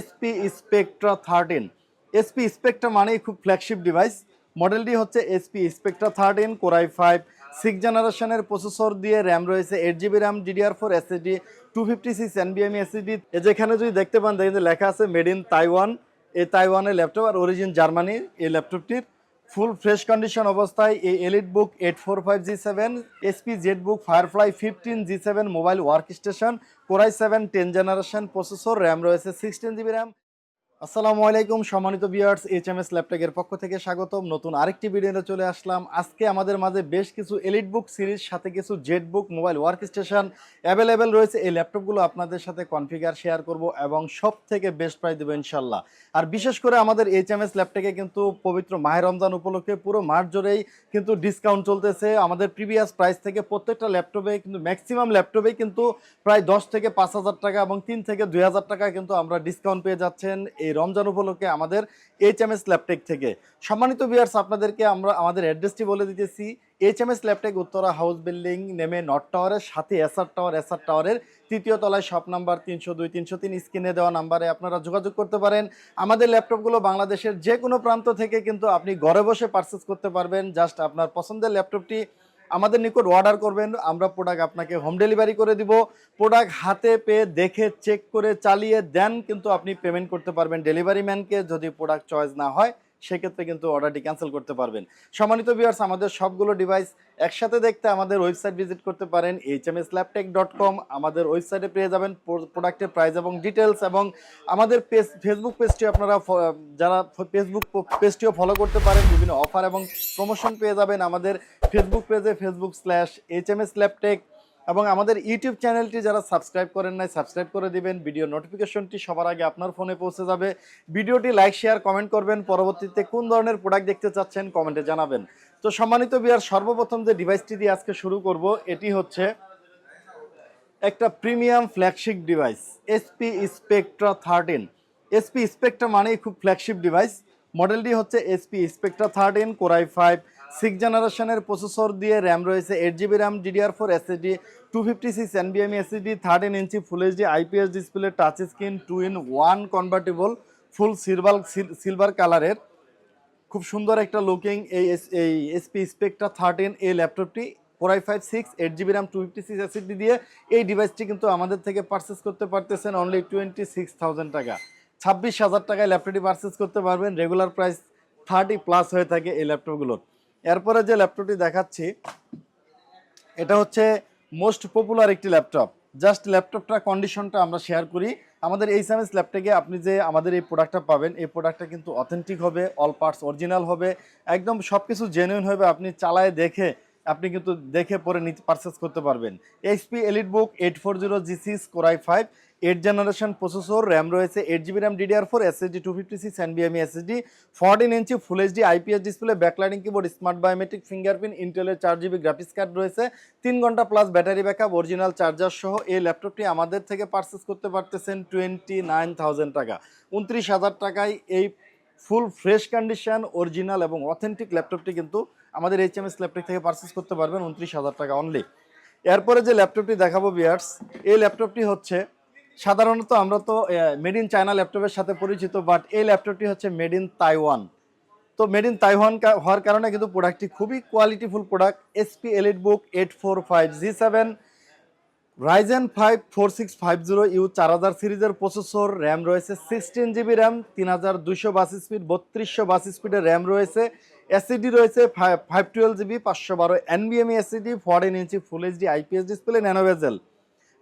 HP Spectre thirteen HP Spectre মানেই খুব flagship device মডেলটি হচ্ছে HP Spectre thirteen Core i five six জেনারেশনের প্রসেসর দিয়ে র্যাম রয়েছে eight GB RAM DDR four SSD two fifty six S SSD যেখানে যদি দেখতে পান, দেখেন লেখা আছে মেড ইন তাইওয়ান এই তাইওয়ানের ল্যাপটপ আর অরিজিন জার্মানি এই ল্যাপটপটির ফুল ফ্রেশ কন্ডিশন অবস্থায় এই EliteBook eight four five G seven HP ZBook Firefly fifteen G seven mobile workstation Core i seven ten generation processor RAM রয়েছে সিক্সটিন জিবি র্যাম আসসালামু আলাইকুম, সম্মানিত viewers H M S ল্যাপটপের পক্ষ থেকে স্বাগতম। নতুন আরেকটি ভিডিওতে চলে আসলাম। আজকে আমাদের মাঝে বেশ কিছু এলিট বুক সিরিজ সাথে কিছু ZBook mobile workstation available রয়েছে। এই ল্যাপটপগুলো আপনাদের সাথে কনফিগার শেয়ার করব এবং সব থেকে বেস্ট প্রাইস দেবো ইনশাল্লাহ আর বিশেষ করে আমাদের এইচ এম এস ল্যাপটপে কিন্তু পবিত্র মাহের রমজান উপলক্ষে পুরো মাঠ জুড়েই কিন্তু ডিসকাউন্ট চলতেছে। আমাদের প্রিভিয়াস প্রাইস থেকে প্রত্যেকটা ল্যাপটপে কিন্তু ম্যাক্সিমাম ল্যাপটপে কিন্তু প্রায় দশ থেকে পাঁচ হাজার টাকা এবং তিন থেকে দুই হাজার টাকা কিন্তু আমরা ডিসকাউন্ট পেয়ে যাচ্ছেন। এই রমজান উপলক্ষে আমাদের এইচ এম এস ল্যাপটেক থেকে। সম্মানিত বিয়ার্স আপনাদেরকে আমরা আমাদের অ্যাড্রেসটি বলে দিতেছি। H M S Laptech Uttara house building নেমে নর্থ টাওয়ারের সাথে এসআর টাওয়ার এসআর টাওয়ারের তৃতীয় তলায় শপ নাম্বার তিনশো দুই, তিনশো তিন স্ক্রিনে দেওয়া নাম্বারে আপনারা যোগাযোগ করতে পারেন। আমাদের ল্যাপটপগুলো বাংলাদেশের যে কোনো প্রান্ত থেকে কিন্তু আপনি ঘরে বসে পারচেস করতে পারবেন। জাস্ট আপনার পছন্দের ল্যাপটপটি আমাদের নিকট অর্ডার করবেন, আমরা প্রোডাক্ট আপনাকে হোম ডেলিভারি করে দিব। প্রোডাক্ট হাতে পেয়ে দেখে চেক করে চালিয়ে দেন, কিন্তু আপনি পেমেন্ট করতে পারবেন ডেলিভারি ম্যানকে যদি প্রোডাক্ট চয়েস না হয় সেক্ষেত্রে কিন্তু অর্ডারটি ক্যান্সেল করতে পারবেন। সম্মানিত ভিউয়ার্স আমাদের সবগুলো ডিভাইস একসাথে দেখতে আমাদের ওয়েবসাইট ভিজিট করতে পারেন H M S Laptech dot com আমাদের ওয়েবসাইটে পেয়ে যাবেন প্রোডাক্টের প্রাইস এবং ডিটেলস এবং আমাদের পেজ ফেসবুক পেজটি আপনারা যারা ফেসবুক পেজটিও ফলো করতে পারেন, বিভিন্ন অফার এবং প্রমোশন পেয়ে যাবেন আমাদের ফেসবুক পেজে Facebook slash H M S Laptech এবং আমাদের ইউটিউব চ্যানেলটি যারা সাবস্ক্রাইব করেন নাই, সাবস্ক্রাইব করে দিবেন। ভিডিও নোটিফিকেশনটি সবার আগে আপনার ফোনে পৌঁছে যাবে। ভিডিওটি লাইক শেয়ার কমেন্ট করবেন। পরবর্তীতে কোন ধরনের প্রোডাক্ট দেখতে চাচ্ছেন কমেন্টে জানাবেন। তো সম্মানিত বিয়ার সর্বপ্রথম যে ডিভাইসটি দিয়ে আজকে শুরু করব, এটি হচ্ছে একটা premium flagship device HP Spectre thirteen HP Spectre মানেই খুব ফ্ল্যাগশিপ ডিভাইস মডেলটি হচ্ছে HP Spectre thirteen Core i five six জেনারেশনের প্রসেসর দিয়ে র্যাম রয়েছে eight GB RAM DDR four SSD two fifty six এনবিএম SSD thirteen inch full HD IPS display touch screen two in one convertible full silver silver কালারের খুব সুন্দর একটা looking এই এই SP স্পেকটা thirteen এই ল্যাপটপটি Core i five six eight GB RAM two fifty six SSD দিয়ে এই ডিভাইসটি কিন্তু আমাদের থেকে পারচেস করতে পারতেছেন অনলি টোয়েন্টি সিক্স থাউজেন্ড টাকা। ছাব্বিশ হাজার টাকায় ল্যাপটপটি পারচেস করতে পারবেন রেগুলার প্রাইস থার্টি প্লাস হয়ে থাকে এই ল্যাপটপগুলোর এরপরে যে ল্যাপটপটি দেখাচ্ছি, এটা হচ্ছে মোস্ট পপুলার একটি ল্যাপটপ। জাস্ট ল্যাপটপটা কন্ডিশনটা আমরা শেয়ার করি। আমাদের এই সামেন্স ল্যাপটপে আপনি যে আমাদের এই প্রোডাক্টটা পাবেন, এই প্রোডাক্টটা কিন্তু অথেন্টিক হবে অল পার্টস অরিজিনাল হবে, একদম সব কিছু জেনুইন হবে, আপনি চালায় দেখে, আপনি কিন্তু দেখে পরে নিতে পারচেস করতে পারবেন। HP EliteBook eight four zero G Core i five eight generation processor RAM রয়েছে eight GB RAM DDR four SSD two fifty six এনবিএমই SSD fourteen inch full HD IPS display backlighting keyboard smart biometric fingerprint ইন্টেলের চার GB graphics card রয়েছে, তিন ঘণ্টা plus battery backup original charger সহ এই ল্যাপটপটি আমাদের থেকে পারচেস করতে পারতেছেন টোয়েন্টি নাইন থাউজেন্ড টাকা। উনত্রিশ হাজার টাকায় এই ফুল ফ্রেশ কন্ডিশন অরিজিনাল এবং অথেন্টিক ল্যাপটপটি কিন্তু আমাদের এইচ এম এস ল্যাপটপ থেকে পারচেস করতে পারবেন, উনত্রিশ হাজার টাকা অনলি এরপরে যে ল্যাপটপটি দেখাবো বিয়ার্স এই ল্যাপটপটি হচ্ছে সাধারণত আমরা তো মেড ইন চায়না ল্যাপটপের সাথে পরিচিত বাট এই ল্যাপটপটি হচ্ছে মেড ইন তাইওয়ান তো মেড ইন তাইওয়ান হওয়ার কারণে কিন্তু প্রোডাক্টটি খুবই qualityful product HP EliteBook eight four five G seven Ryzen five four six five zero U চার হাজার সিরিজের প্রসেসর র্যাম রয়েছে সিক্সটিন জিবি র্যাম তিন হাজার দুশো বাস স্পিড বত্রিশশো বাস স্পিডের র্যাম রয়েছে এসিডি রয়েছে ফাইভ ফাইভ টুয়েলভ জিবি পাঁচশো বারো এনবিএমই SSD fourteen inch full HD IPS display nano bezel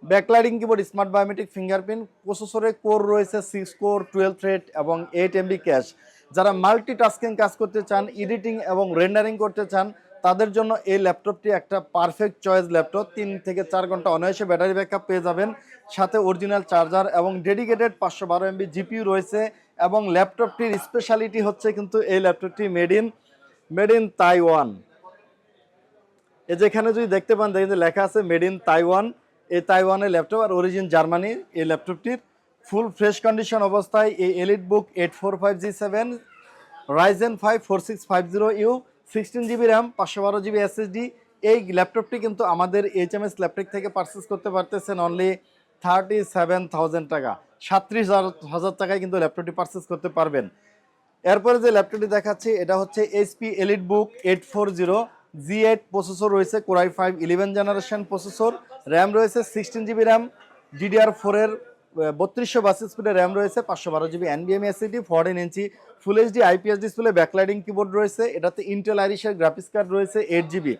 backlighting keyboard smart biometric fingerprint প্রসেসরে কোর রয়েছে সিক্স কোর টুয়েলভ থ্রেড এবং এইট এমবি ক্যাশ যারা মাল্টি টাস্কিং কাজ করতে চান এডিটিং এবং রেন্ডারিং করতে চান, তাদের জন্য এই ল্যাপটপটি একটা পারফেক্ট চয়েস ল্যাপটপ তিন থেকে চার ঘণ্টা অনায়াসে ব্যাটারি ব্যাকআপ পেয়ে যাবেন। সাথে অরিজিনাল চার্জার এবং ডেডিকেটেড পাঁচশো বারো এমবি জিপিউ রয়েছে এবং ল্যাপটপটির স্পেশালিটি হচ্ছে কিন্তু এই ল্যাপটপটি made in made in Taiwan এই যেখানে যদি দেখতে পান, দেখেন যে লেখা আছে মেড ইন তাইওয়ান এই তাইওয়ানের ল্যাপটপ আর অরিজিন জার্মানি এই ল্যাপটপটির ফুল ফ্রেশ কন্ডিশন অবস্থায় এই EliteBook eight four five G seven Ryzen five four six five zero U sixteen GB RAM পাঁচশো বারো জিবি এসএসডি এই ল্যাপটপটি কিন্তু আমাদের এইচ এম এস ল্যাপটপ থেকে পারচেস করতে পারতেছেন অনলি থার্টি সেভেন থাউজেন্ড টাকা। সাত্রিশ হাজার টাকায় কিন্তু ল্যাপটপটি পারচেস করতে পারবেন। এরপরে যে ল্যাপটপটি দেখাচ্ছি, এটা হচ্ছে HP EliteBook eight four zero G eight processor রয়েছে Core i five eleven generation processor RAM রয়েছে সিক্সটিন জিবি র্যাম ডিডিআর ফোরের বত্রিশশো বাস স্পিডের র্যাম রয়েছে, পাঁচশো বারো GB এনবিএম SSD fourteen inch full HD IPS display backlighting keyboard রয়েছে, এটাতে ইন্টেল আইরিশের গ্রাফিক্স কার্ড রয়েছে eight GB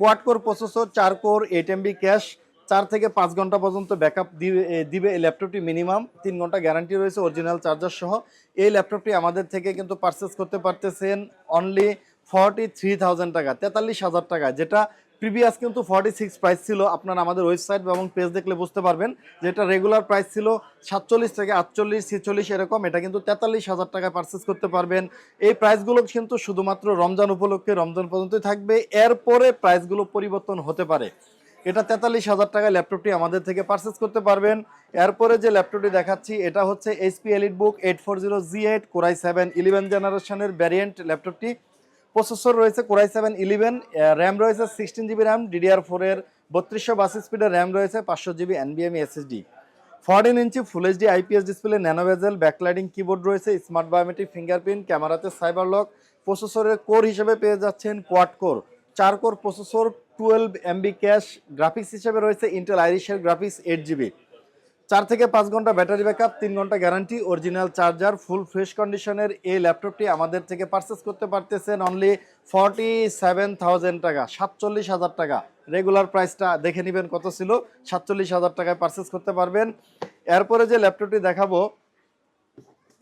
quad core processor চার কোর এইট এমবি ক্যাশ চার থেকে পাঁচ ঘণ্টা পর্যন্ত ব্যাকআপ দিবে এই ল্যাপটপটি মিনিমাম তিন ঘণ্টা গ্যারান্টি রয়েছে অরিজিনাল চার্জার সহ। এই ল্যাপটপটি আমাদের থেকে কিন্তু পারচেস করতে পারতেছেন অনলি ফর্টি থ্রি থাউজেন্ড টাকা, তেতাল্লিশ হাজার টাকা, যেটা প্রিভিয়াস কিন্তু ফর্টি সিক্স প্রাইস ছিল আপনারা আমাদের ওয়েবসাইট এবং পেজ দেখলে বুঝতে পারবেন যেটা রেগুলার প্রাইস ছিল সাতচল্লিশ থেকে আটচল্লিশ, ছেচল্লিশ এরকম, এটা কিন্তু তেতাল্লিশ হাজার টাকায় পারচেস করতে পারবেন। এই প্রাইসগুলো কিন্তু শুধুমাত্র রমজান উপলক্ষে, রমজান পর্যন্তই থাকবে, এরপরে প্রাইসগুলো পরিবর্তন হতে পারে। এটা তেতাল্লিশ হাজার টাকায় ল্যাপটপটি আমাদের থেকে পারচেস করতে পারবেন। এরপরে যে ল্যাপটপটি দেখাচ্ছি, এটা হচ্ছে HP EliteBook eight four zero G eight Core i seven eleven জেনারেশনের ভ্যারিয়েন্ট ল্যাপটপটি প্রসেসর রয়েছে Core i seven eleven RAM রয়েছে সিক্সটিন জিবি র্যাম ডিডিআর ফোরের বত্রিশশো বাস স্পিডের র্যাম রয়েছে পাঁচশো GB এনবিএম SSD fourteen inch full HD IPS display nano bezel backlighting keyboard রয়েছে স্মার্ট বায়োমেট্রিক ফিঙ্গারপ্রিন্ট ক্যামেরাতে সাইবার লক প্রসেসরের কোর হিসেবে পেয়ে যাচ্ছেন কোয়াড কোর চার core processor twelve MB cache graphics হিসেবে রয়েছে ইন্টেল আইরিশের গ্রাফিক্স এইট জিবি চার থেকে পাঁচ ঘণ্টা ব্যাটারি ব্যাকআপ, তিন ঘণ্টা guarantee, original charger, full fresh কন্ডিশনের এই ল্যাপটপটি আমাদের থেকে পারচেস করতে পারতেছেন অনলি ফর্টি সেভেন টাকা, সাতচল্লিশ হাজার টাকা। রেগুলার প্রাইসটা দেখে নেবেন কত ছিল, সাতচল্লিশ হাজার টাকায় পারচেস করতে পারবেন। এরপরে যে ল্যাপটপটি দেখাবো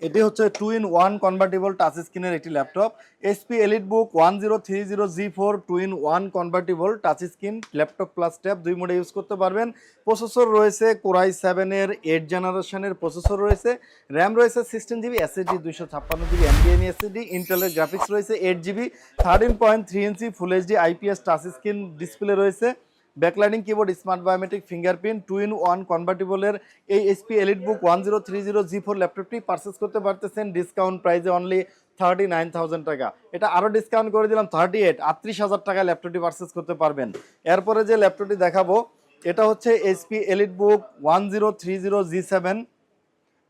এটি হচ্ছে two in one convertible touch স্ক্রিনের একটি laptop HP EliteBook one zero three zero G four two in one convertible touch screen laptop plus tab দুই মোডে ইউজ করতে পারবেন। প্রসেসর রয়েছে কোরাই সেভেনের এইট জেনারেশনের প্রসেসর রয়েছে। র্যাম রয়েছে সিক্সটিন জিবি এসএসডি দুইশো ছাপ্পান্ন জিবি এমবিএম এসএসডি ইন্টেলের গ্রাফিক্স রয়েছে eight GB thirteen point three inch full HD IPS touch screen display রয়েছে। Backlighting keyboard smart biometric fingerprint two in one কনভার্টেবলের এই HP EliteBook one zero three zero G four ল্যাপটপটি purchase করতে পারতেছেন discount প্রাইসে only thirty nine thousand টাকা। এটা আরও discount করে দিলাম থার্টি এইট আটত্রিশ হাজার টাকায় ল্যাপটপটি পারচেস করতে পারবেন। এরপরে যে ল্যাপটপটি দেখাবো, এটা হচ্ছে HP EliteBook one zero three zero G seven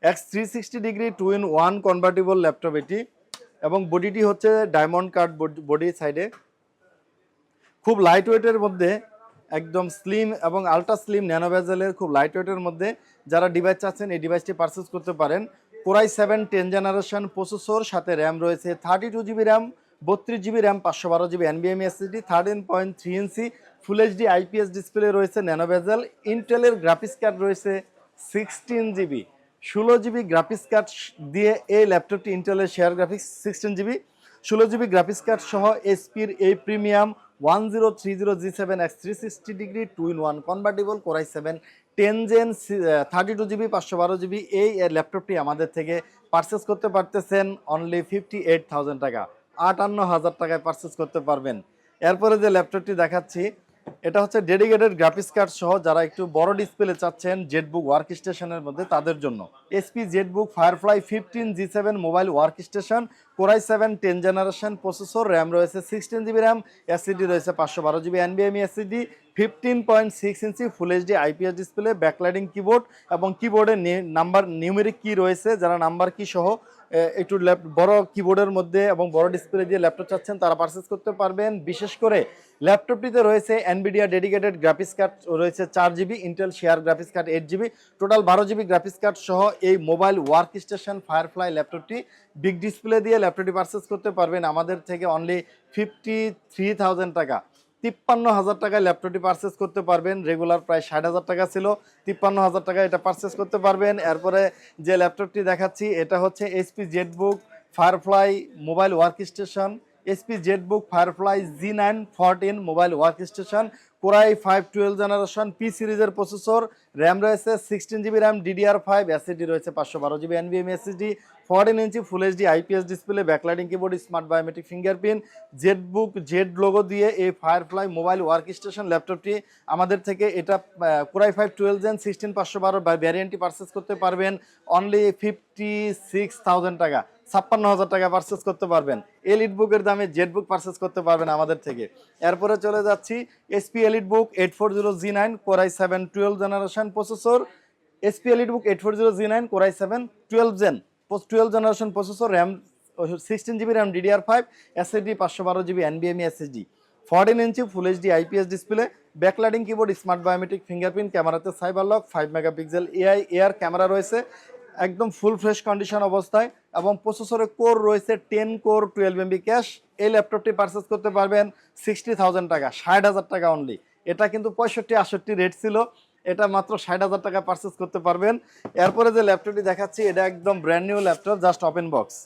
X three sixty degree two in one convertible laptop এটি, এবং বডিটি হচ্ছে ডায়মন্ড কার্ড বডি সাইডে খুব লাইট ওয়েটের মধ্যে একদম স্লিম এবং আলট্রা স্লিম ন্যানো ন্যানোভেজেলের খুব লাইট ওয়েটের মধ্যে যারা ডিভাইস চাচ্ছেন, এই ডিভাইসটি পারচেস করতে পারেন। Core i seven ten generation processor সাথে র্যাম রয়েছে থার্টি টু জিবি র্যাম বত্রিশ জিবি র্যাম পাঁচশো বারো GB এনবিএম SSD thirteen point three inch full HD IPS display রয়েছে ন্যানো ন্যানোভেজেল ইন্টেলের গ্রাফিক্স কার্ড রয়েছে সিক্সটিন জিবি ষোলো জিবি গ্রাফিক্স কার্ড দিয়ে এই ল্যাপটপটি ইন্টেলের শেয়ার গ্রাফিক্স সিক্সটিন জিবি ষোলো জিবি গ্রাফিক্স কার্ড সহ এসপির এই premium one zero three zero G seven X three sixty degree two in one convertible Core i seven ten gen thirty two GB পাঁচশো বারো জিবি এই ল্যাপটপটি আমাদের থেকে পারচেস করতে পারতেছেন অনলি ফিফটি এইট থাউজেন্ড টাকা, আটান্ন হাজার টাকায় পারচেস করতে পারবেন। এরপরে যে ল্যাপটপটি দেখাচ্ছি এটা হচ্ছে ডেডিকেটেড গ্রাফিক্স কার্ড সহ যারা একটু বড় ডিসপ্লে চাচ্ছেন জেটবুক ওয়ার্ক স্টেশনের মধ্যে তাদের জন্য। HP ZBook Firefly fifteen G seven mobile workstation Core i seven ten generation processor RAM রয়েছে সিক্সটিন জিবি র্যাম এসিডি রয়েছে পাঁচশো বারো GB এনবিএমই SSD fifteen point six inch full HD IPS display backlighting keyboard এবং কিবোর্ডে number numeric কি রয়েছে। যারা number কি সহ একটু ল্যাপ- বড় কিবোর্ডের মধ্যে এবং বড় ডিসপ্লে দিয়ে ল্যাপটপ চাচ্ছেন, তারা পারচেস করতে পারবেন। বিশেষ করে ল্যাপটপটিতে রয়েছে এনবিডিয়া ডেডিকেটেড গ্রাফিক্স কার্ড রয়েছে চার GB Intel share graphics card eight GB total বারো জিবি গ্রাফিক্স কার্ড সহ এই মোবাইল ওয়ার্ক স্টেশন ফায়ারফ্লাই ল্যাপটপটি বিগ ডিসপ্লে দিয়ে ল্যাপটপটি পারচেস করতে পারবেন। আমাদের থেকে অনলি ফিফটি থ্রি টাকা। তিপ্পান্ন হাজার টাকায় ল্যাপটপটি পারচেস করতে পারবেন। রেগুলার প্রায় ষাট হাজার টাকা ছিল। তিপ্পান্ন হাজার টাকা এটা পারচেস করতে পারবেন। এরপরে যে ল্যাপটপটি দেখাচ্ছি, এটা হচ্ছে HP ZBook Firefly mobile workstation HP ZBook, Firefly, G nine, fourteen, mobile workstation, Core i five twelve generation, P series processor, RAM রয়েছে sixteen GB RAM, DDR five, SSD রয়েছে পাঁচশো বারো GB এনবিএম SSD, fourteen inch full HD IPS display backlighting keyboard, smart biometric fingerprint, ZBook Z logo দিয়ে এই firefly mobile work station ল্যাপটপটি আমাদের থেকে এটা Core i five twelve gen sixteen পাঁচশো বারো ভ্যারিয়েন্টটি পারচেস করতে পারবেন অনলি ফিফটি সিক্স থাউজেন্ড টাকা। ছাপ্পান্ন হাজার টাকা পারচেস করতে পারবেন। এলিট বুকের দামে জেট বুক পারচেস করতে পারবেন আমাদের থেকে। এরপরে চলে যাচ্ছি HP EliteBook eight four zero G nine Core i seven twelve generation processor HP EliteBook eight four zero G nine Core i seven twelve gen twelve generation processor RAM sixteen GB RAM DDR five SSD পাঁচশো বারো GB এনবিএমই SSD fourteen inch full HD IPS display backlighting keyboard smart biometric fingerprint ক্যামেরাতে cyber lock five megapixel AI air camera রয়েছে। একদম full fresh condition অবস্থায় এবং প্রসেসরে core রয়েছে ten core twelve MB cache এই ল্যাপটপটি পারচেস করতে পারবেন সিক্সটি থাউজেন্ড টাকা, ষাট হাজার টাকা অনলি এটা কিন্তু পঁয়ষট্টি আষট্টি রেট ছিল। এটা মাত্র ষাট হাজার টাকা পারচেস করতে পারবেন। এরপরে যে ল্যাপটপটি দেখাচ্ছি, এটা একদম brand new laptop just open box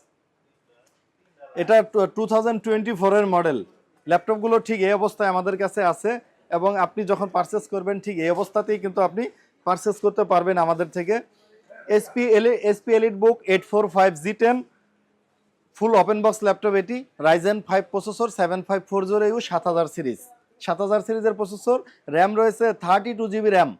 এটা টু থাউজেন্ড টোয়েন্টি ফোরের মডেল ল্যাপটপগুলো ঠিক এই অবস্থায় আমাদের কাছে আছে এবং আপনি যখন পারচেস করবেন, ঠিক এই অবস্থাতেই কিন্তু আপনি পারচেস করতে পারবেন আমাদের থেকে। HP L HP EliteBook eight four five G ten full open box laptop এটি Ryzen five processor seven five four zero U সাত হাজার সিরিজ সাত হাজার সিরিজের প্রসেসর র্যাম রয়েছে থার্টি টু জিবি র্যাম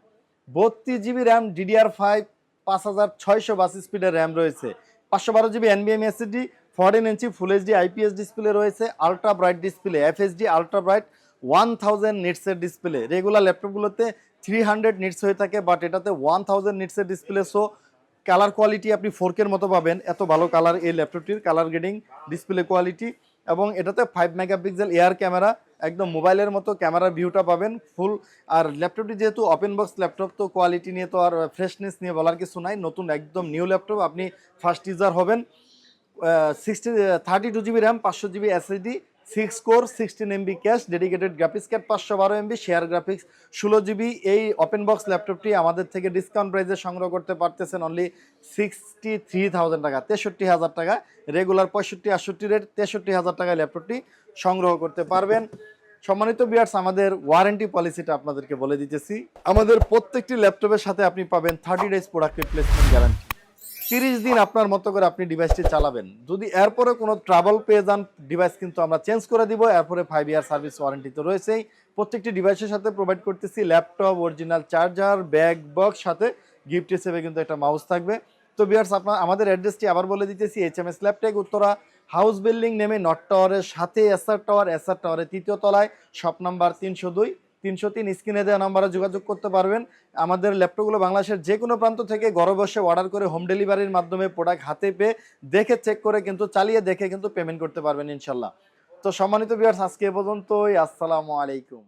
বত্রিশ জিবি র্যাম ডিডিআর ফাইভ পাঁচ হাজার ছয়শো বাস স্পিডের র্যাম রয়েছে। পাঁচশো বারো জিবি এনবিএম এসএসডি ফোরটিন ইঞ্চি ফুল এইচডি আইপিএস ডিসপ্লে রয়েছে ultra bright display FSD ultra bright one thousand নিটসের display regular ল্যাপটপগুলোতে থ্রি হান্ড্রেড নিটস হয়ে থাকে বাট এটাতে ওয়ান থাউজেন্ড নিটসের ডিসপ্লে সো কালার কোয়ালিটি আপনি ফোরকের মতো পাবেন। এত ভালো কালার এই ল্যাপটপটির কালার গ্রেডিং ডিসপ্লে কোয়ালিটি এবং এটাতে ফাইভ মেগাপিক্সেল এয়ার ক্যামেরা একদম মোবাইলের মতো ক্যামেরার ভিউটা পাবেন ফুল আর ল্যাপটপটি যেহেতু ওপেন বক্স ল্যাপটপ তো কোয়ালিটি নিয়ে তো আর ফ্রেশনেস নিয়ে বলার কিছু নাই। নতুন একদম নিউ ল্যাপটপ আপনি ফার্স্ট ইউজার হবেন। Sixty thirty two GB RAM পাঁচশো GB SSD six core sixteen MB cache dedicated graphics card পাঁচশো বারো এমবি শেয়ার গ্রাফিক্স ষোলো জিবি এই ওপেন বক্স ল্যাপটপটি আমাদের থেকে ডিসকাউন্ট প্রাইসে সংগ্রহ করতে পারতেছেন অনলি সিক্সটি থ্রি থাউজেন্ড টাকা, তেষট্টি হাজার টাকা। রেগুলার পঁয়ষট্টি, আটষট্টি রেট তেষট্টি হাজার টাকায় ল্যাপটপটি সংগ্রহ করতে পারবেন। সম্মানিত বিয়ার্স আমাদের ওয়ারেন্টি পলিসিটা আপনাদেরকে বলে দিতেছি। আমাদের প্রত্যেকটি ল্যাপটপের সাথে আপনি পাবেন thirty days product replacement guarantee তিরিশ দিন আপনার মতো করে আপনি ডিভাইসটি চালাবেন। যদি এরপরে কোনো ট্রাবল পেয়ে যান ডিভাইস কিন্তু আমরা চেঞ্জ করে দিব। এরপরে ফাইভ ইয়ার সার্ভিস ওয়ারেন্টি তো রয়েছেই। প্রত্যেকটি ডিভাইসের সাথে প্রোভাইড করতেছি laptop original charger bag box সাথে গিফট হিসেবে কিন্তু একটা মাউস থাকবে। তো বিয়ার্স আপনার আমাদের অ্যাড্রেসটি আবার বলে দিতেছি H M S Laptech Uttara house building নেমে নট টাওয়ারের সাথে এসআর টাওয়ার এসআর টাওয়ারের তৃতীয় তলায় শপ নাম্বার তিনশো দুই তিনশো তিন স্ক্রিনে দেওয়া নাম্বারে যোগাযোগ করতে পারবেন। আমাদের ল্যাপটপগুলো বাংলাদেশের যে কোনো প্রান্ত থেকে ঘরে বসে অর্ডার করে হোম ডেলিভারির মাধ্যমে প্রোডাক্ট হাতে পেয়ে দেখে চেক করে কিন্তু চালিয়ে দেখে কিন্তু পেমেন্ট করতে পারবেন ইনশাল্লাহ। তো সম্মানিত বিয়ার্স আজকে পর্যন্তই। আসসালামু আলাইকুম।